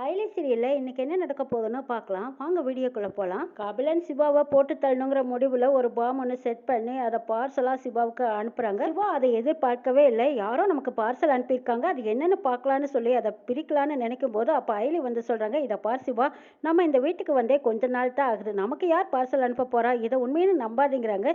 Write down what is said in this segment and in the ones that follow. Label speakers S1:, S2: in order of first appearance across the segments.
S1: Highly சீரியலில் இன்றைக்கி என்ன நடக்க போகுதுன்னு பார்க்கலாம். வாங்க வீடியோக்குள்ளே போகலாம் கபிலன் சிவாவை போட்டு தள்ளணுங்கிற முடிவில் ஒரு பாம் ஒன்று செட் பண்ணி அதை பார்சலாக சிவாவுக்கு அனுப்புகிறாங்க சிவா அதை எதிர்பார்க்கவே இல்லை. யாரோ நமக்கு பார்சல் அனுப்பியிருக்காங்க. அது என்னென்னு பார்க்கலான்னு சொல்லி அதை பிரிக்கலான்னு நினைக்கும் போது அப்போ ஹைலி வந்து சொல்கிறாங்க இதை பார் சிவா நம்ம இந்த வீட்டுக்கு வந்தே கொஞ்ச நாள் தான் ஆகுது. நமக்கு யார் பார்சல் அனுப்ப போகிறா இதை உண்மைன்னு நம்பாதீங்கிறாங்க.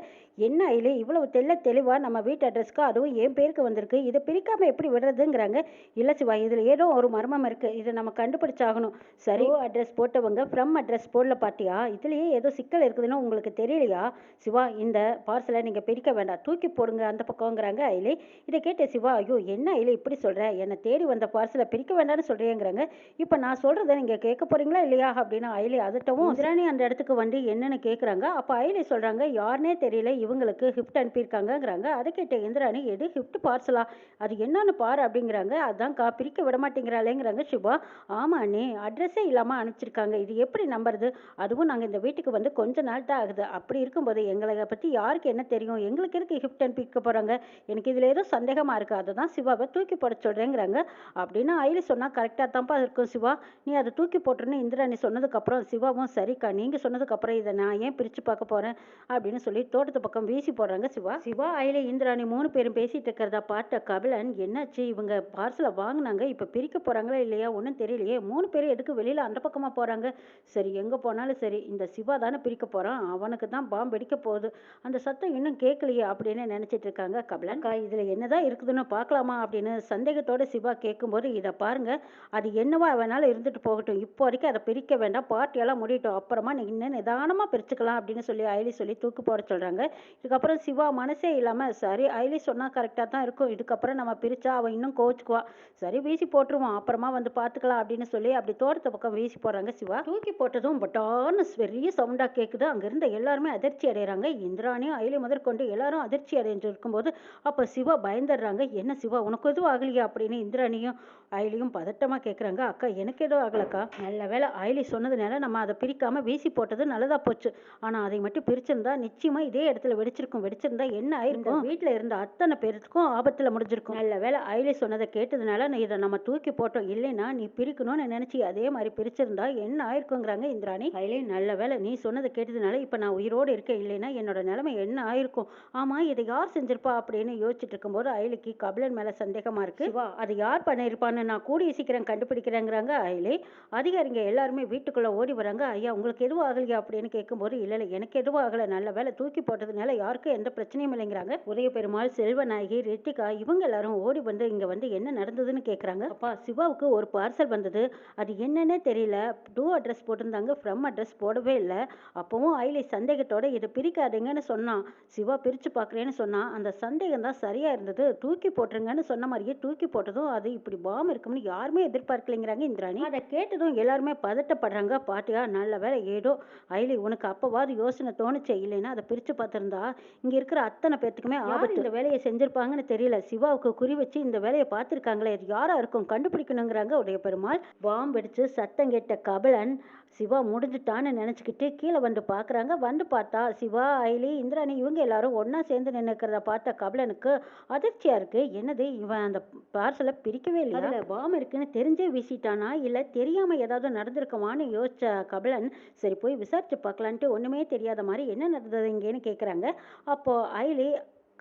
S1: என்ன ஐலி இவ்வளவு தெல்ல தெளிவாக நம்ம வீட்டு அட்ரஸ்க்கு அதுவும் என் பேருக்கு வந்திருக்கு. இதை பிரிக்காமல் எப்படி விடுறதுங்கிறாங்க. இல்லை சிவா இதில் ஏதோ ஒரு மர்மம் இருக்குது இதை நம்ம கண்டுபிடிச்சாகணும் சரி அட்ரஸ் போட்டவங்க ஃப்ரம் அட்ரஸ் போடல பார்த்தியா இதுலேயே ஏதோ சிக்கல் இருக்குதுன்னு உங்களுக்கு தெரியலையா? சிவா இந்த பார்சலை நீங்கள் பிரிக்க வேண்டாம். தூக்கி போடுங்க அந்த பக்கங்கிறாங்க ஐலே இதை கேட்ட சிவா ஐயோ என்ன ஐலே இப்படி சொல்கிற என்னை தேடி வந்த பார்சலை பிரிக்க வேண்டாம்னு சொல்கிறேங்கிறாங்க இப்போ நான் சொல்கிறத நீங்கள் கேட்க போகிறீங்களா இல்லையா? அப்படின்னு ஐலே அதட்டவும் இந்திராணி அந்த இடத்துக்கு வந்து என்னன்னு கேட்குறாங்க அப்போ ஐலே சொல்கிறாங்க யாருனே தெரியல இவங்களுக்கு ஹிஃப்ட் அனுப்பியிருக்காங்கங்கிறாங்க. அதை கேட்ட இந்திராணி எது ஹிஃப்ட் பார்சலா அது என்னன்னு பாரு அப்படிங்கிறாங்க. அதான்க்கா பிரிக்க விட மாட்டேங்கிறாளேங்கிறாங்க சிவா. ஆமா அண்ணே அட்ரஸே இல்லாமல் அனுப்பிச்சிருக்காங்க. இது எப்படி நம்புறது? அதுவும் நாங்கள் இந்த வீட்டுக்கு வந்து கொஞ்ச நாள் தான் ஆகுது. அப்படி இருக்கும்போது எங்களை பற்றி யாருக்கு என்ன தெரியும்? எங்களுக்கு இருக்கு ஹிஃப்ட் அனுப்பிக்க போகிறாங்க எனக்கு இதில் ஏதோ சந்தேகமாக இருக்குது அதை தான் சிவாவை தூக்கி போட சொல்கிறேங்கிறாங்க அப்படின்னு ஐலி சொன்னால் கரெக்டாக தான்ப்பா இருக்கும் சிவா. நீ அதை தூக்கி போட்டுருன்னு இந்திராணி சொன்னதுக்கப்புறம் சிவாவும் சரிக்கா நீங்கள் சொன்னதுக்கப்புறம் இதை நான் ஏன் பிரித்து பார்க்க போகிறேன் அப்படின்னு சொல்லி தோட்டத்து பக்கம் வீசி போடுறாங்க சிவா. சிவா ஐலி இந்திராணி மூணு பேரும் பேசிட்டு இருக்கிறதா பார்த்த கபிலன் என்னாச்சு? இவங்க பார்சலை வாங்கினாங்க இப்போ பிரிக்க போகிறாங்களா இல்லையா? ஒன்றும் தெரியலையே. மூணு பேரும் எதுக்கு வெளியில் அந்த பக்கமாக போகிறாங்க சரி எங்கே போனாலும் சரி இந்த சிவா தானே பிரிக்க போகிறான் அவனுக்கு தான் பாம்பு வெடிக்க போகுது. அந்த சத்தம் இன்னும் கேட்கலையே அப்படின்னு நினச்சிட்டு இருக்காங்க கபிலன். இதில் என்னதான் இருக்குதுன்னு பார்க்கலாமா அப்படின்னு சந்தேகத்தோட சிவா கேட்கும்போது இதை பாருங்க அது என்னவா வேணாலும் இருந்துட்டு போகட்டும். இப்போ வரைக்கும் அதை பிரிக்க வேண்டாம். பார்ட்டியெல்லாம் முடியட்டும். அப்புறமா நீ இன்னும் நிதானமாக பிரிச்சுக்கலாம் அப்படின்னு சொல்லி ஐலி சொல்லி தூக்கு போட சொல்கிறாங்க இதுக்கப்புறம் சிவா மனசே இல்லாமல் சரி ஐலி சொன்னால் கரெக்டாக தான் இருக்கும். இதுக்கப்புறம் நம்ம பிரித்தா அவன் இன்னும் கோச்சுக்குவா சரி வீசி போட்டுருவான். அப்புறமா வந்து பார்த்துக்கலாம் அப்படின்னு சொல்லி அப்படி தோட்டத்து பக்கம் வீசி போடுறாங்க சிவா. தூக்கி போட்டதும் பட்டான்னு பெரிய சவுண்டாக கேட்குது அங்கே இருந்த எல்லாருமே அதிர்ச்சி அடைகிறாங்க இந்திராணியும் ஐலி முதற்கொண்டு எல்லாரும் அதிர்ச்சி அடைஞ்சு இருக்கும்போது அப்போ சிவா பயந்துடுறாங்க. என்ன சிவா உனக்கு எதுவும் ஆகலையா? அப்படின்னு இந்திராணியும் ஐலியும் பதட்டமாக கேட்குறாங்க அக்கா எனக்கு எதுவும் ஆகலக்கா. நல்ல வேலை ஐலி சொன்னதுனால நம்ம அதை பிரிக்காமல் வீசி போட்டது நல்லதாக போச்சு. ஆனால் அதை மட்டும் பிரிச்சிருந்தா நிச்சயமாக இதே இடத்துல வெடிச்சிருக்கும். வெடிச்சிருந்தா என்ன ஆயிருக்கும்? வீட்டில் இருந்த அத்தனை பேருக்கும் ஆபத்தில் முடிஞ்சிருக்கும். நல்ல வேலை ஐலி சொன்னதை கேட்டதுனால இதை நம்ம தூக்கி போட்டோம். இல்லைன்னா நீ பிரிக்கணும்னு நினச்சி அதே மாதிரி பிரிச்சிருந்தா என்ன ஆயிருக்குங்கிறாங்க இந்திராணி. ஐலே நல்ல வேலை. நீ சொன்னதை கேட்டதுனால இப்போ நான் உயிரோடு இருக்கேன். இல்லைன்னா என்னோட நிலைமை என்ன ஆயிருக்கும்? ஆமாம் இதை யார் செஞ்சிருப்பா? அப்படின்னு யோசிச்சுட்டு இருக்கும்போது அயலிக்கு கபிலன் மேலே சந்தேகமாக இருக்கு. வா அது யார் பண்ணியிருப்பான்னு நான் கூடிய சீக்கிரம் கண்டுபிடிக்கிறேங்கிறாங்க அயலே. அதிகாரிங்க எல்லாருமே வீட்டுக்குள்ளே ஓடி வராங்க. ஐயா உங்களுக்கு எதுவும் ஆகலையா? அப்படின்னு கேட்கும்போது இல்லை இல்லை எனக்கு எதுவும் ஆகலை. நல்ல வேலை தூக்கி போட்டதுனால யாருக்கும் எந்த பிரச்சனையும் இல்லைங்கிறாங்க. உதய பெருமாள் செல்வநாயகி ரித்திகா இவங்க எல்லாரும் ஓடி வந்து இங்கே வந்து என்ன நடந்ததுன்னு கேட்குறாங்க அப்பா சிவாவுக்கு ஒரு பார்சல் வந்தது. அது என்னன்னே தெரியல. டூ அட்ரஸ் போட்டிருந்தாங்க. ஃப்ரம் அட்ரஸ் போடவே இல்லை. அப்போவும் ஐலி சந்தேகத்தோட இதை பிரிக்காதீங்கன்னு சொன்னான். சிவா பிரித்து பார்க்குறேன்னு சொன்னான். அந்த சந்தேகம் தான் சரியாக இருந்தது. தூக்கி போட்டுருங்கன்னு சொன்ன மாதிரியே தூக்கி போட்டதும் அது இப்படி பாம் இருக்கும்னு யாருமே எதிர்பார்க்கலைங்கிறாங்க இந்திராணி. அதை கேட்டதும் எல்லாருமே பதட்டப்படுறாங்க. பாட்டியா நல்ல வேலை ஏதோ ஐலி உனக்கு அப்போவாது யோசனை தோணுச்சே இல்லைன்னா அதை பிரித்து பார்த்துருந்தா? இங்கே இருக்கிற அத்தனை பேர்த்துக்குமே ஆபத்து. இந்த வேலையை செஞ்சிருப்பாங்கன்னு தெரியல. சிவாவுக்கு குறி வச்சு இந்த வேலையை பார்த்துருக்காங்களே இது யாரா இருக்கும்? கண்டுபிடிக்கணுங்கிறாங்க உடைய பெருமாள். பாம்பு வெடிச்சு சத்தம் கேட்ட கபிலன் சிவா முடிஞ்சுட்டான்னு நினச்சிக்கிட்டு கீழே வந்து பார்க்குறாங்க வந்து பார்த்தா சிவா அயலி இந்திராணி இவங்க எல்லாரும் ஒன்றா சேர்ந்து நின்றுக்கிறத பார்த்த கபிலனுக்கு அதிர்ச்சியாக இருக்குது என்னது? இவன் அந்த பார்சலை பிரிக்கவே இல்லை அதில் பாம் இருக்குன்னு தெரிஞ்சே வீசிட்டானா? இல்லை தெரியாமல் ஏதாவது நடந்திருக்குமான்னு யோசிச்ச கபிலன் சரி போய் விசாரித்து பார்க்கலான்ட்டு ஒன்றுமே தெரியாத மாதிரி என்ன நடந்தது இங்கேன்னு கேட்குறாங்க அப்போது அயலி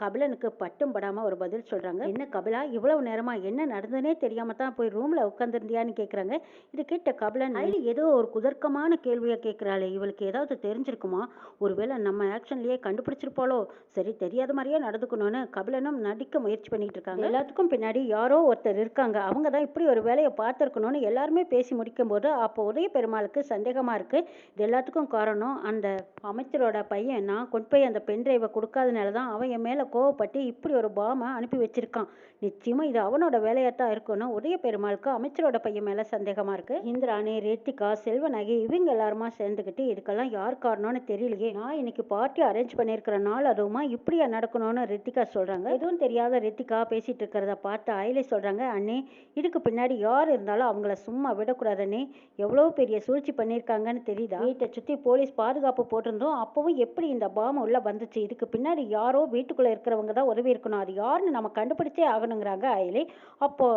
S1: கபிலனுக்கு பட்டும் படாமல் ஒரு பதில் சொல்கிறாங்க என்ன கபிலா இவ்வளவு நேரமா என்ன நடந்ததுனே தெரியாம தான் போய் ரூமில் உட்காந்துருந்தியான்னு கேட்குறாங்க இது கேட்ட கபிலன் ஐலி ஏதோ ஒரு குதர்க்கமான கேள்வியை கேட்குறாளே இவளுக்கு ஏதாவது தெரிஞ்சிருக்குமா? ஒருவேளை நம்ம ஆக்ஷன்லயே கண்டுபிடிச்சிருப்பாளோ? சரி தெரியாத மாதிரியே நடந்துக்கணும்னு கபிலனும் நடிக்க முயற்சி பண்ணிட்டு இருக்காங்க. எல்லாத்துக்கும் பின்னாடி யாரோ ஒருத்தர் இருக்காங்க. அவங்க தான் இப்படி ஒரு வேலையை பார்த்துருக்கணும்னு எல்லாருமே பேசி முடிக்கும் போது அப்போ உதய பெருமாளுக்கு சந்தேகமாக இருக்கு. இது எல்லாத்துக்கும் காரணம் அந்த அமைச்சரோட பையன். நான் கொண்டு போய் அந்த பென் டிரைவை கொடுக்காதனால தான் அவன் என் மேலே கோவப்பட்டு இப்படி ஒரு பாமை அனுப்பி வச்சிருக்கான். நிச்சயமா இது அவனோட வேலையாத்தான் இருக்கணும் உதய பெருமாளுக்கு அமைச்சரோட பையன் மேல சந்தேகமா இருக்கு. இந்திராணி ரேத்திகா செல்வநகை இவங்க எல்லாருமா சேர்ந்துக்கிட்டு இதுக்கெல்லாம் யார் காரணம்னு தெரியலையே. நான் இன்னைக்கு பார்ட்டி அரேஞ்ச் பண்ணியிருக்கிற நாள் அதுவுமா இப்படியா நடக்கணும்னு ரித்திகா சொல்றாங்க. எதுவும் தெரியாத ரித்திகா பேசிட்டு இருக்கிறத பார்த்து அயலே சொல்றாங்க அண்ணே இதுக்கு பின்னாடி யார் இருந்தாலும் அவங்கள சும்மா விடக்கூடாதுன்னே எவ்வளோ பெரிய சூழ்ச்சி பண்ணியிருக்காங்கன்னு தெரியுதா? வீட்டை சுற்றி போலீஸ் பாதுகாப்பு போட்டிருந்தோம். அப்போவும் எப்படி இந்த பாம் உள்ள வந்துச்சு? இதுக்கு பின்னாடி யாரோ வீட்டுக்குள்ள இருக்கிறவங்க தான் உதவி இருக்கணும். அது யாருன்னு நம்ம கண்டுபிடிச்சே ஆகணுங்கிறாங்க அயலி. அப்போ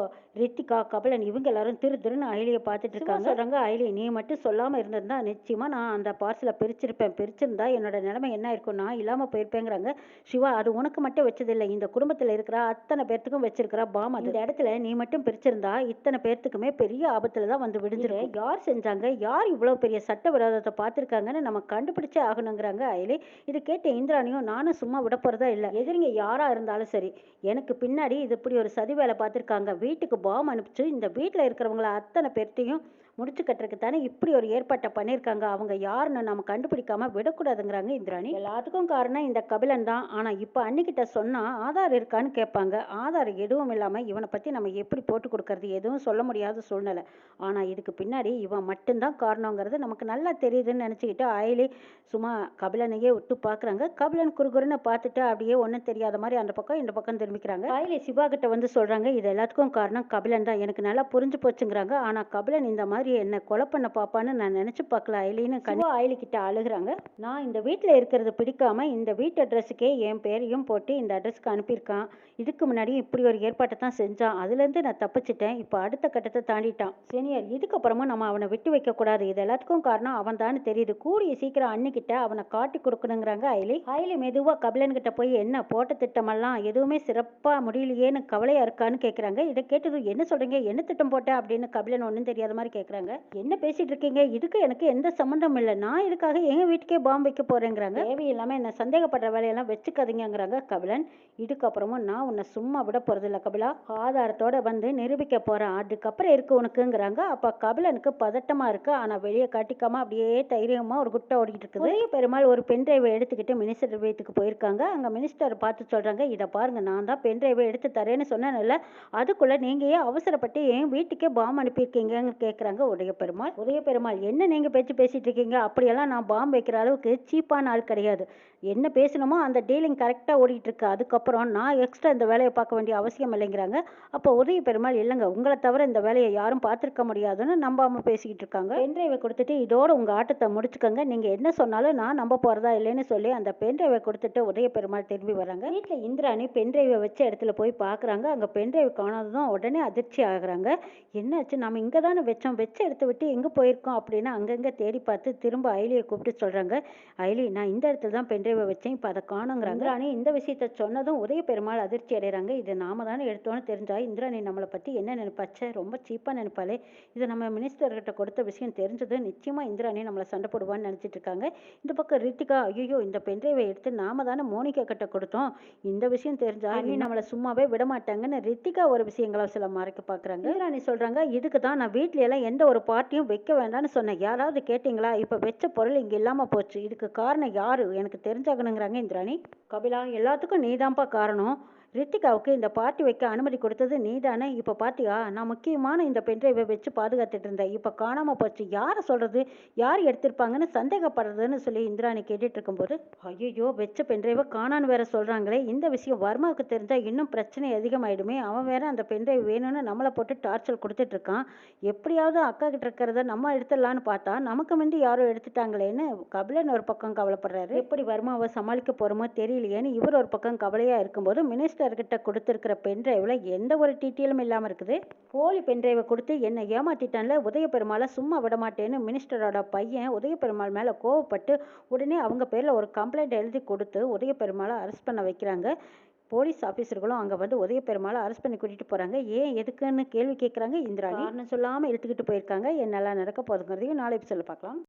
S1: ரித்திகா கபிலன் இவங்க எல்லாரும் திரு திருன்னு அயலியை பார்த்துட்டு இருக்காங்க. சொல்றாங்க அயலி நீ மட்டும் சொல்லாம இருந்திருந்தா நிச்சயமா நான் அந்த பார்சலை பிரிச்சிருப்பேன். பிரிச்சிருந்தா என்னோட நிலைமை என்ன இருக்கும்? நான் இல்லாம போயிருப்பேங்கிறாங்க. சிவா அது உனக்கு மட்டும் வச்சதில்லை. இந்த குடும்பத்துல இருக்கிற அத்தனை பேர்த்துக்கும் வச்சிருக்கிற பாம் அது. இந்த இடத்துல நீ மட்டும் பிரிச்சிருந்தா இத்தனை பேர்த்துக்குமே பெரிய ஆபத்துல தான் வந்து விடுஞ்சிரு யார் செஞ்சாங்க? யார் இவ்வளவு பெரிய சட்ட விரோதத்தை பார்த்திருக்காங்கன்னு நம்ம கண்டுபிடிச்சே ஆகணுங்கிறாங்க அயலி. இது கேட்ட இந்திராணியும் நானும் சும்மா விட போறதா இல்ல. எதிரிங்க யாராக இருந்தாலும் சரி எனக்கு பின்னாடி இது இப்படி ஒரு சதி வேலை பார்த்துருக்காங்க. வீட்டுக்கு பாம் அனுப்பிச்சு இந்த வீட்டில் இருக்கிறவங்கள அத்தனை பேர்த்தையும் முடிச்சு கட்டுறதுக்கு தானே இப்படி ஒரு ஏற்பாட்டை பண்ணியிருக்காங்க. அவங்க யாருன்னு நம்ம கண்டுபிடிக்காம விடக்கூடாதுங்கிறாங்க இந்திராணி. எல்லாத்துக்கும் காரணம் இந்த கபிலன் தான். ஆனால் இப்போ அன்னிக்கிட்ட சொன்னால் ஆதார் இருக்கான்னு கேட்பாங்க. ஆதார் எதுவும் இல்லாமல் இவனை பற்றி நம்ம எப்படி போட்டு கொடுக்கறது? எதுவும் சொல்ல முடியாத சூழ்நிலை. ஆனால் இதுக்கு பின்னாடி இவன் மட்டும்தான் காரணங்கிறது நமக்கு நல்லா தெரியுதுன்னு நினச்சிக்கிட்டு அயலி சும்மா கபிலனையே விட்டு பார்க்குறாங்க கபிலன் குறுகுறுன்னு பார்த்துட்டு அப்படியே ஒன்றும் தெரியாத மாதிரி அந்த பக்கம் இந்த பக்கம் திரும்பிக்கிறாங்க. அயலி சிவா கிட்ட வந்து சொல்கிறாங்க இது எல்லாத்துக்கும் காரணம் கபிலன் தான். எனக்கு நல்லா புரிஞ்சு போச்சுங்கிறாங்க. ஆனால் கபிலன் இந்த மாதிரி என்ன கொலை பண்ண பாப்பான்னு நான் நினைச்சு பார்க்கல. அயலின்னு கண்டிப்பா அயலி கிட்ட அழுகுறாங்க. நான் இந்த வீட்டில் இருக்கிறது பிடிக்காம இந்த வீட்டு அட்ரஸுக்கே என் பேரையும் போட்டு இந்த அட்ரஸ்க்கு அனுப்பியிருக்கான். இதுக்கு முன்னாடி இப்படி ஒரு ஏற்பாட்டை தான் செஞ்சான். அதுலேருந்து நான் தப்பிச்சிட்டேன். இப்போ அடுத்த கட்டத்தை தாண்டிட்டான். சீனியர் இதுக்கப்புறமும் நம்ம அவனை விட்டு வைக்க கூடாது. இது எல்லாத்துக்கும் காரணம் அவன் தான் தெரியுது. கூடிய சீக்கிரம் அன்னிக்கிட்ட அவனை காட்டி கொடுக்கணுங்கிறாங்க அயலி. அயலி மெதுவாக கபிலன் கிட்ட போய் என்ன போட்ட திட்டமெல்லாம் எதுவுமே சிறப்பாக முடியலையேன்னு கவலையா இருக்கான்னு கேட்குறாங்க இதை கேட்டது என்ன சொல்றீங்க? என்ன திட்டம் போட்டேன் அப்படின்னு கபிலன் ஒன்றும் தெரியாத மாதிரி கேட்குறாங்க என்ன பேசிட்டு இருக்கீங்க? இதுக்கு எனக்கு எந்த சம்மந்தமும் இல்லை. நான் இதுக்காக எங்க வீட்டுக்கே பாம்பு வைக்க போறேங்கிறாங்க. தேவையில்லாம என்ன சந்தேகப்படுற வேலையெல்லாம் வச்சுக்காதீங்கங்கிறாங்க கபிலன். இதுக்கப்புறமும் நான் உன்னை சும்மா விட போறதில்ல கபிலா. ஆதாரத்தோட வந்து நிரூபிக்க போறேன். அதுக்கப்புறம் இருக்கு உனக்குங்கிறாங்க. அப்ப கபிலனுக்கு பதட்டமா இருக்கு. ஆனா வெளியே காட்டிக்காம அப்படியே தைரியமா ஒரு குட்டை ஓடிக்கிட்டு இருக்குது. பெருமாள் ஒரு பென் டிரைவை எடுத்துக்கிட்டு மினிஸ்டர் வீட்டுக்கு போயிருக்காங்க. அங்க மினிஸ்டர் பார்த்து சொல்றாங்க இதை பாருங்க நான் தான் பென் டிரைவை எடுத்து தரேன்னு சொன்னேன்ல. அதுக்குள்ள நீங்க ஏன் அவசரப்பட்டு என் வீட்டுக்கே பாம்பு அனுப்பியிருக்கீங்கன்னு கேட்குறாங்க உடைய பெருமாள் உதய பெருமாள் என்ன நீங்க பேச்சு பேசிட்டு இருக்கீங்க? அப்படியெல்லாம் நான் பாம்பு வைக்கிற அளவுக்கு சீப்பான ஆள் கிடையாது. என்ன பேசணுமோ அந்த டீலிங் கரெக்டாக ஓடிட்டு இருக்கு. அதுக்கப்புறம் நான் எக்ஸ்ட்ரா இந்த வேலையை பார்க்க வேண்டிய அவசியம் இல்லைங்கிறாங்க. அப்போ உதய பெருமாள் இல்லைங்க உங்களை தவிர இந்த வேலையை யாரும் பார்த்துருக்க முடியாதுன்னு நம்பாம பேசிக்கிட்டு இருக்காங்க. பென்ட்ரைவை கொடுத்துட்டு இதோட உங்க ஆட்டத்தை முடிச்சுக்கோங்க. நீங்க என்ன சொன்னாலும் நான் நம்ப போறதா இல்லைன்னு சொல்லி அந்த பென்ட்ரைவை கொடுத்துட்டு உதய பெருமாள் திரும்பி வராங்க. வீட்டில் இந்திராணி பென்ட்ரைவை வச்ச இடத்துல போய் பார்க்குறாங்க அங்கே பென்ட்ரைவ் காணாததும் உடனே அதிர்ச்சி ஆகுறாங்க. என்னாச்சு? நம்ம இங்கே தானே வச்சோம். வச்சு இடத்த விட்டு எங்கே போயிருக்கோம் அப்படின்னு அங்கங்கே தேடி பார்த்து திரும்ப அயலியை கூப்பிட்டு சொல்கிறாங்க அயலி நான் இந்த இடத்துல தான் பென்ட்ரைவை வச்சேன் இப்போ அதை காணுங்கிறாங்க. இந்திராணி இந்த விஷயத்த சொன்னதும் உதய பெருமாள் அதிர்ச்சி அடைகிறாங்க. இது நாம தானே எடுத்தோன்னு தெரிஞ்சா இந்திராணி நம்மளை பற்றி என்ன நினைப்பாச்சே ரொம்ப சீப்பாக நினைப்பாளே. இது நம்ம மினிஸ்டர்கிட்ட கொடுத்த விஷயம் தெரிஞ்சது நிச்சயமாக இந்திராணி நம்மளை சண்டை போடுவான்னு நினச்சிட்டு இருக்காங்க. இந்த பக்கம் ரித்திகா ஐயோ இந்த பென்ட்ரைவை எடுத்து நாம தானே மோனிகா கிட்ட கொடுத்தோம். இந்த விஷயம் தெரிஞ்சா நீ நம்மளை சும்மாவே விட மாட்டாங்கன்னு ரித்திகா ஒரு விஷயங்களை சில மறைக்க பார்க்குறாங்க இந்திராணி சொல்கிறாங்க இதுக்கு தான் நான் வீட்ல எல்லாம் எந்த ஒரு பார்ட்டியும் வைக்க வேண்டாம்னு சொன்னேன் யாராவது கேட்டிங்களா? இப்போ வச்ச பொருள் இங்கே இல்லாமல் போச்சு. இதுக்கு காரணம் யார்? எனக்கு தெரிஞ்சாகணுங்கிறாங்க இந்திராணி. கபிலா எல்லாத்துக்கும் நீதான்ப்பா காரணம். ரித்திகாவுக்கு இந்த பார்ட்டி வைக்க அனுமதி கொடுத்தது நீதானே? இப்போ பார்த்தியா நான் முக்கியமான இந்த பென்ட்ரைவை வச்சு பாதுகாத்துட்டு இருந்தேன். இப்போ காணாமல் போச்சு. யாரை சொல்கிறது யார் எடுத்திருப்பாங்கன்னு சந்தேகப்படுறதுன்னு சொல்லி இந்திராணி கேட்டுட்டு இருக்கும்போது ஐயோ வச்ச பென்ட்ரைவை காணான்னு வேற சொல்கிறாங்களே இந்த விஷயம் வர்மாவுக்கு தெரிஞ்சால் இன்னும் பிரச்சனை அதிகமாயிடுமே. அவன் வேற அந்த பென்ட்ரைவ் வேணும்னு நம்மளை போட்டு டார்ச்சர் கொடுத்துட்டு இருக்கான். எப்படியாவது அக்கா கிட்ட இருக்கிறத நம்ம எடுத்துடலான்னு பார்த்தா நமக்கு முந்தி யாரோ எடுத்துட்டாங்களேன்னு கபிலன் ஒரு பக்கம் கவலைப்படுறாரு. எப்படி வர்மாவை சமாளிக்க போகிறோமோ தெரியலையேன்னு இவர் ஒரு பக்கம் கவலையாக இருக்கும்போது மினிஸ்டர் கிட்ட கொடுத்துருக்கிற பென்ட்ரைவில் எந்த ஒரு டீட்டெயிலும் இல்லாமல் இருக்குது. போலி பென்ட்ரைவை கொடுத்து என்னை ஏமாற்றிட்டான்ல உதய பெருமாளை சும்மா விட மாட்டேன்னு மினிஸ்டரோட பையன் உதய பெருமாள் மேலே கோவப்பட்டு உடனே அவங்க பேரில் ஒரு கம்ப்ளைண்ட் எழுதி கொடுத்து உதய பெருமாளை அரெஸ்ட் பண்ண வைக்கிறாங்க. போலீஸ் ஆஃபீஸர்களும் அங்கே வந்து உதய பெருமாளை அரெஸ்ட் பண்ணி கூட்டிகிட்டு போகிறாங்க ஏன் எதுக்குன்னு கேள்வி கேட்குறாங்க இந்திராணி சொல்லாமல் எடுத்துக்கிட்டு போயிருக்காங்க. என்னெல்லாம் நடக்க போகுதுங்கிறதையும் நாளை சொல்ல பார்க்கலாம்.